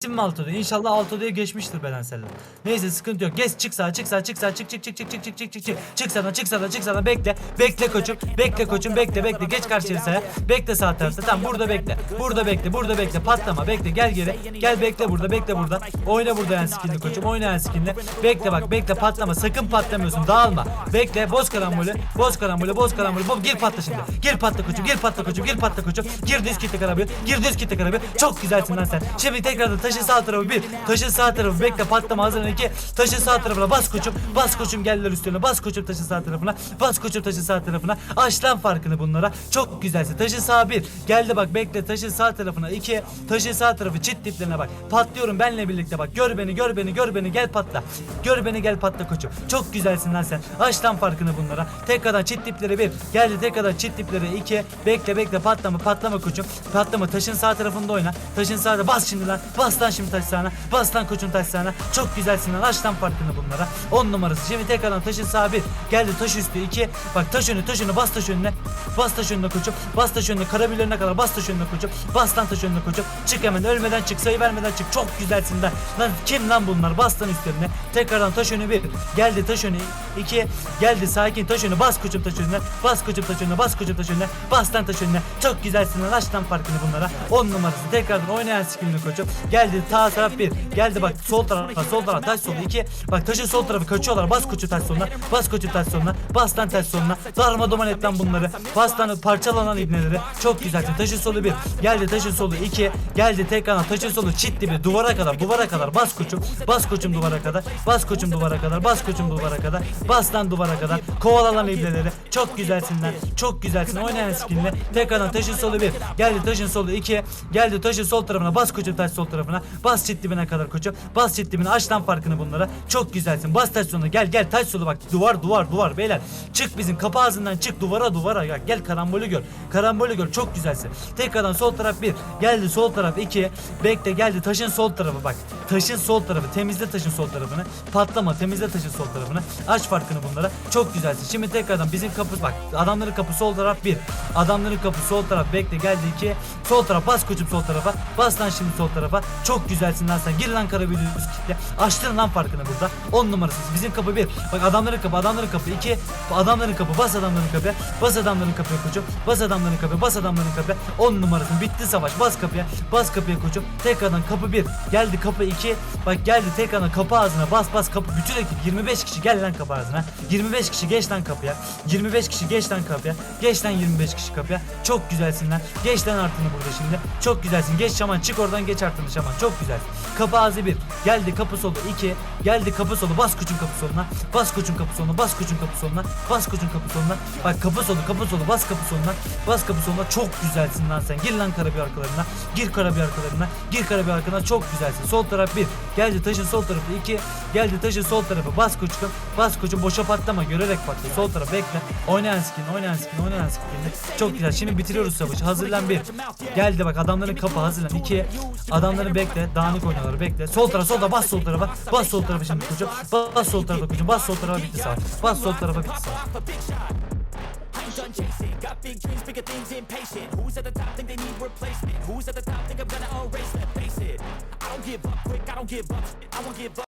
Geçtim mi Alto'da? İnşallah Alto'da geçmiştir Bedensel'den. Neyse sıkıntı yok. Geç çık sağa çık sağa çık sağa çık çık çık çık çık çık çık çık çık. Çık sana çık sana çık sana. Bekle bekle koçum bekle koçum bekle bekle. Geç karşıya sağa. Bekle sağ tarafta. Tamam burada bekle burada bekle burada bekle. Patlama bekle. Gel geri gel bekle burada bekle burada. Oyna burada yani skinli koçum oyna yani skinli. Bekle bak bekle. Patlama sakın patlamıyorsun. Dağılma. Bekle boz karambolü boz karambolü boz karambolü boz gir patla şimdi. Gir patla koçum gir patla koçum gir patla koçum. Gir düz kitle karabı gir düz kitle karabı çok güzelsin lan sen. Şimdi tekrardan taşın sağ tarafı bir taşın sağ tarafı bekle patlama hazırlan iki. Taşın sağ tarafına bas koçum bas koçum geldiler üstüne bas koçum taşın sağ tarafına bas koçum taşın sağ tarafına. Aç lan farkını bunlara. Çok güzelsin. Taşın sağ bir geldi bak bekle. Taşın sağ tarafına iki taşın sağ tarafı çit diplerine bak. Patlıyorum benle birlikte bak. Gör beni gör beni gör beni gel patla. Gör beni gel patla koçum. Çok güzelsin lan sen. Aç lan farkını bunlara. Tekrardan çit dipleri bir geldi tekrardan çit dipleri iki. Bekle bekle patlama patlama koçum. Patlama taşın sağ tarafında oyna. Taşın sağda bas şimdi lan bas lan şimdi taş sağına bas lan koçum taş sağına çok güzelsin lan aç lan farkını bunlara. 10 numarası. Şimdi tekrardan taşın sağ bir. Geldi taş üstü iki. Bak taş önü taş önü bas taş önüne. Bas taş önüne koçum bas taş önüne. Karabüllerine kadar bas taş önüne koçum. Bas lan taş önüne koçum. Çık hemen ölmeden çık sayı vermeden çık. Çok güzelsin lan. Lan kim lan bunlar? Bas lan üstlerine. Tekrardan taş önü bir. Geldi taş önü iki. Geldi sakin taş önü. Bas koçum taş önüne. Bas koçum taş önüne bas koçum taş önüne. Bas lan taş önüne. Çok güzelsin lan aç lan farkını bunlara. 10 numarası. Tekrardan oynayan skillini koçum geldi sağ taraf bir. Geldi bak sol tarafa sol taraf taş solu iki. Bak taşın sol tarafı kaçıyorlar. Bas koçu taş soluna bas koçu taş soluna bas lan taş soluna. Darma duman et lan bunları. Bas lan parçalanan ibneleri. Çok güzelsin. Taşın solu bir. Geldi taşın solu iki. Geldi tekrardan taşın solu çit dibi. Duvara kadar duvara kadar. Bas koçum bas koçum duvara kadar. Bas koçum duvara kadar bas koçum duvara kadar. Bas lan duvara kadar. Kovala lan ibneleri. Çok güzelsin lan. Çok güzelsin. Oynayan skinle. Tekrardan taşın solu bir. Geldi taşın solu iki. Geldi taşın sol tarafına. Bas koçum taş sol tarafına bas çit dibine kadar koçum bas çit dibine aç lan farkını bunlara. Çok güzelsin. Bas taş soluna gel gel taş solu bak. Duvar duvar duvar. Beyler çık bizim kapı ağzından. Çık duvara duvara. Ya gel karambolü gör. Karambolü gör. Çok güzelsin. Tekrardan sol taraf bir. Geldi sol taraf iki. Bekle geldi taşın sol tarafı bak. Taşın sol tarafı. Temizle taşın sol tarafını. Patlama temizle taşın sol tarafını. Aç farkını bunlara. Çok güzelsin. Şimdi tekrardan bizim kapı bak adamların kapı sol taraf bir. Adamların kapı sol taraf. Bekle geldi iki. Sol taraf bas koçum sol tarafa. Bas lan şimdi sol tarafa çok güzelsin lan sen. Gir lan karabülü üst kitle. Açtın lan farkını burada. 10 numarasız bizim kapı bir. Bak adamların kapı adamların kapı. İki adamların kapı bas adamların kapı bas adamların kapıya koçum. Bas adamların kapı bas adamların kapı 10 numarasın. Bitti savaş. Bas kapıya bas kapıya koçum. Tekrardan kapı bir. Geldi kapı iki. Bak geldi tekrardan kapı ağzına. Bas bas kapı. Bütün ekip 25 kişi gel lan kapı ağzına. 25 kişi geç lan kapıya. 25 kişi geç lan kapıya. Geç lan 25 kişi kapıya. Çok güzelsin lan. Geç lan artıını burada şimdi. Çok güzelsin. Geç şaman. Çık oradan geç artıını şaman çok güzelsin kapı ağzı bir. Geldi kapı solu iki. Geldi kapı solu. Bas kuçun kapı soluna. Bas kuçun kapı soluna. Bas kuçun kapı soluna. Bas kuçun kapı soluna. Bak kapı solu kapı solu. Bas kapı soluna. Bas kapı soluna. Çok güzelsin lan sen. Gir lan karabiye arkalarına. Gir karabiye arkalarına. Gir karabiye arkalarına. Çok güzelsin. Sol taraf bir. Geldi taşın sol tarafı iki. Geldi taşın sol tarafı. Bas kuçun bas kuçun boşa patlama. Görerek patla sol taraf bekle. Oynayan skin oynayan skin oynayan skin. Çok güzel. Şimdi bitiriyoruz savaşı. Hazırlan bir. Geldi bak adamların kapı hazırlan. İki. Adamları bekle dağınık oynuyorlar bekle sol taraf solda bas sol tarafa bas sol tarafa şimdi kucum bas sol tarafa kucum bas sol tarafa bitti savaş bas sol tarafa bitti savaş done chasing. Got big dreams, bigger things, impatient. Who's at the top think they need replacement? Who's at the top think I'm gonna erase? Let's face it. I don't give up quick, I don't give up. I won't give up.